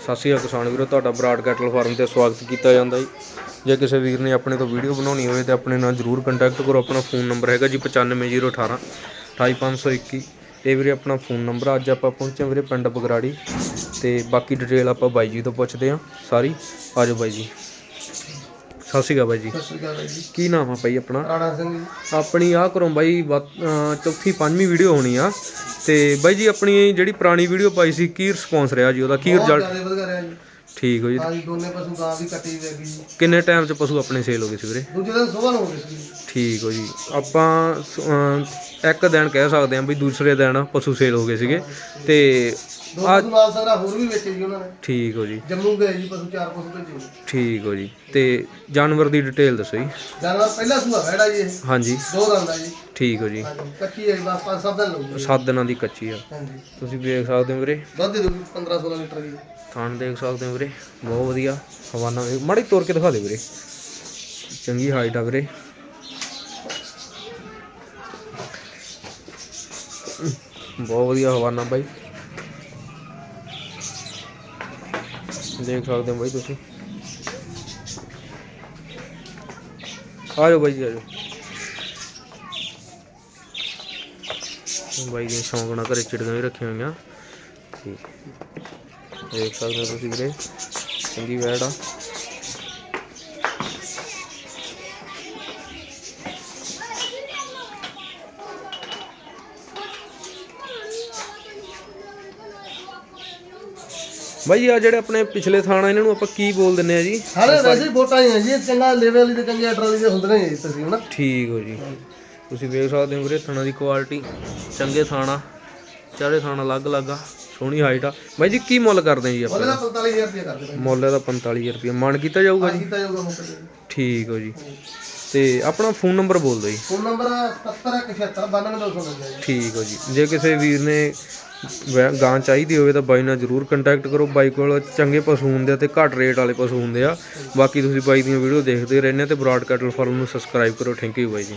ਸਤਿ ਸ਼੍ਰੀ ਅਕਾਲ ਕਿਸਾਨ ਵੀਰੋ, ਤੁਹਾਡਾ ਬਰਾਡ ਕੈਟਲ ਫਾਰਮ ਤੇ ਸਵਾਗਤ ਕੀਤਾ ਜਾਂਦਾ ਜੀ। ਜੇ ਕਿਸੇ ਵੀਰ ਨੇ ਆਪਣੇ ਤੋਂ ਵੀਡੀਓ ਬਣਾਉਣੀ ਹੋਵੇ ਤੇ ਆਪਣੇ ਨਾਲ ਜਰੂਰ ਕੰਟੈਕਟ ਕਰੋ, ਆਪਣਾ ਫੋਨ ਨੰਬਰ ਹੈਗਾ ਜੀ 95018 28521 ਇਹ ਵੀਰੇ ਆਪਣਾ ਫੋਨ ਨੰਬਰ ਅੱਜ ਆਪਾਂ ਪਹੁੰਚੇ ਵੀਰੇ ਪਿੰਡ ਬਗਰਾੜੀ ਤੇ ਬਾਕੀ ਡਿਟੇਲ ਆਪਾਂ ਬਾਈ ਜੀ ਤੋਂ ਪੁੱਛਦੇ ਹਾਂ। ਸਾਰੀ ਆਜੋ ਬਾਈ ਜੀ। ਸਤਿ ਸ਼੍ਰੀ ਅਕਾਲ ਬਾਈ ਜੀ। ਸਤਿ ਸ਼੍ਰੀ ਅਕਾਲ ਜੀ। ਕੀ ਨਾਮ ਆ ਬਾਈ ਆਪਣਾ? ਰਾਣਾ ਸਿੰਘ ਜੀ। ਆਪਣੀ ਆ ਕਰੋ ਬਾਈ ਵੱਧ- ਅਹ ਚੌਥੀ ਪੰਜਵੀਂ ਵੀਡੀਓ ਹੋਣੀ ਆ। ਤੇ ਬਾਈ ਜੀ ਆਪਣੀ ਜਿਹੜੀ ਪੁਰਾਣੀ ਵੀਡੀਓ ਪਾਈ ਸੀ ਕੀ ਰਿਸਪੌਂਸ ਰਿਹਾ ਜੀ ਉਹਦਾ? ਕੀ ਬਹੁਤ ਰਿਜ਼ਲਟ ਜ਼ਿਆਦਾ ਵਧੀਆ ਰਿਹਾ ਜੀ। ਠੀਕ ਹੋ ਜੀ। ਹਾਂ ਜੀ ਦੋਨੇ ਪਸ਼ੂ ਗਾਂ ਵੀ ਕੱਟੀ ਵੀ ਹੈਗੀ ਜੀ। ਕਿੰਨੇ ਟਾਈਮ 'ਚ ਪਸ਼ੂ ਆਪਣੇ ਸੇਲ ਹੋ ਗਏ ਸੀ ਵੀਰੇ? ਦੂਜੇ ਦਿਨ ਸਵੇਰ ਨੂੰ ਹੋ ਗਈ ਸੀ ਜੀ। ਠੀਕ ਹੋ ਜੀ। ਆਪਾਂ ਸ- ਇੱਕ ਦਿਨ ਕਹਿ ਸਕਦੇ ਹਾਂ ਵੀ ਦੂਸਰੇ ਦਿਨ ਪਸ਼ੂ ਸੇਲ ਹੋ ਗਏ ਸੀਗੇ। ਤੇ ਦੋ ਪਸ਼ੂ ਨਾਲ ਸਗਰਾ ਹੋਰ ਵੀ ਵੇਚੇ ਜੀ ਉਹਨਾਂ ਨੇ। ਠੀਕ ਹੋ ਜੀ। ਜੰਮੂ ਗਏ ਜੀ ਪਸ਼ੂ ਚਾਰ ਪਸ਼ੂ ਭੇਜੇ ਜੀ ਠੀਕ ਹੋ ਜੀ। ਤੇ ਜਾਨਵਰ ਦੀ ਡਿਟੇਲ ਦੱਸੋ ਜੀ। ਜਾਨਵਰ ਪਹਿਲਾ ਸੂਆ ਵੈੜਾ ਜੀ ਇਹ। ਹਾਂਜੀ। ਦੋ ਦੰਦ ਆ ਜੀ। ਠੀਕ ਹੋ ਜੀ। ਹਾਂਜੀ ਕੱਚੀ ਹੈ ਜੀ ਬਸ ਪੰਜ ਸੱਤ ਦਿਨ ਲੱਗੂ ਜੀ। 7 ਦਿਨਾਂ ਦੀ ਕੱਚੀ ਆ। ਹਾਂਜੀ। ਤੁਸੀਂ ਵੇਖ ਸਕਦੇ ਹੋ ਵੀਰੇ। ਦੁੱਧ ਦੇ ਦੂਗੀ 15 16 ਲੀਟਰ ਜੀ ਥਾਣ ਦੇਖ ਸਕਦੇ ਹੋ ਵੀਰੇ। ਬਹੁਤ ਵਧੀਆ। ਹਵਾਨਾ ਵੇਖ ਮਾੜੀ ਤੋੜ ਕੇ ਦਿਖਾ ਦੇ ਵੀਰੇ। ਚੰਗੀ ਹਾਈਟ ਆ ਵੀਰੇ। ਬਹੁਤ ਵਧੀਆ ਹਵਾਨਾ ਬਾਈ। ਦੇਖ ਸਕਦੇ ਹੋ ਬਾਈ ਤੁਸੀਂ। ਆ ਜਾਓ ਬਾਈ ਜੀ, ਆ ਜਾਓ। ਬਾਈ ਦੀ ਸ਼ੌਂਕ ਨਾਲ ਘਰੇ ਚਿੜੀਆਂ ਵੀ ਰੱਖੀਆਂ ਹੋਈਆਂ। ਠੀਕ। ਦੇਖ ਸਕਦੇ ਹੋ ਤੁਸੀਂ ਵੀਰੇ, ਚੰਗੀ ਵੈੜ ਆ। ਬਾਈ ਆ ਜਿਹੜੇ ਆਪਣੇ ਪਿਛਲੇ ਥਾਣਾ ਇਹਨਾਂ ਨੂੰ ਆਪਾਂ ਕੀ ਬੋਲ ਦਿੰਨੇ ਆ ਜੀ? ਸਾਰੇ ਵੈਸੇ ਵੋਟਾਂ ਹੀ ਹੈ ਜੀ ਇਹ ਚੰਗਾ ਲੈਵਲ ਵਾਲੀ ਤੇ ਚੰਗੇ ਵਾਲੀ ਦੇ ਹੁੰਦੇ ਨੇ ਜੀ ਤੁਸੀਂ ਹਨਾ? ਠੀਕ ਹੋ ਜੀ। ਤੁਸੀਂ ਵੇਖ ਸਕਦੇ ਹੋ ਵੀਰੇ ਥਾਣਾ ਦੀ ਕੁਆਲਿਟੀ ਚੰਗੇ ਥਾਣਾ ਚਾਰੇ ਥਾਣਾ ਅਲੱਗ-ਅਲੱਗ ਆ ਸੋਹਣੀ ਹਾਈਟ ਆ। ਬਾਈ ਜੀ ਕੀ ਮੁੱਲ ਕਰਦੇ ਜੀ ਆਪਾਂ? ਉਹਦੇ ਦਾ 45000 ਰੁਪਏ ਕਰ ਦੇਣਾ ਮੁੱਲ ਇਹਦਾ 45 ਰੁਪਏ ਮਨ ਕੀਤਾ ਜਾਊਗਾ ਜੀ? ਕੀਤਾ ਜਾਊਗਾ ਮੁੱਕ ਜੀ ਠੀਕ ਹੋ ਜੀ। ਤੇ ਆਪਣਾ ਫੋਨ ਨੰਬਰ ਬੋਲ ਦਿਓ ਜੀ। ਫੋਨ ਨੰਬਰ 7717792299 ਜੀ ਠੀਕ ਹੋ ਜੀ। ਜੇ ਕਿਸੇ ਵੀਰ ਨੇ ਗਾਂ ਚਾਹੀਦੀ ਹੋਵੇ ਤਾਂ ਬਾਈ ਨਾਲ ਜਰੂਰ ਕੰਟੈਕਟ ਕਰੋ। ਬਾਈ ਕੋਲ ਚੰਗੇ ਪਸ਼ੂ ਹੁੰਦੇ ਆ ਤੇ ਘੱਟ ਰੇਟ ਵਾਲੇ ਪਸ਼ੂ ਹੁੰਦੇ ਆ। ਬਾਕੀ ਤੁਸੀਂ ਬਾਈ ਦੀਆਂ ਵੀਡੀਓ ਦੇਖਦੇ ਰਹਿੰਦੇ ਤੇ ਬਰਾਡ ਕੈਟਲ ਫਾਰਮ ਨੂੰ ਸਬਸਕ੍ਰਾਈਬ ਕਰੋ। ਥੈਂਕ ਯੂ ਬਾਈ ਜੀ।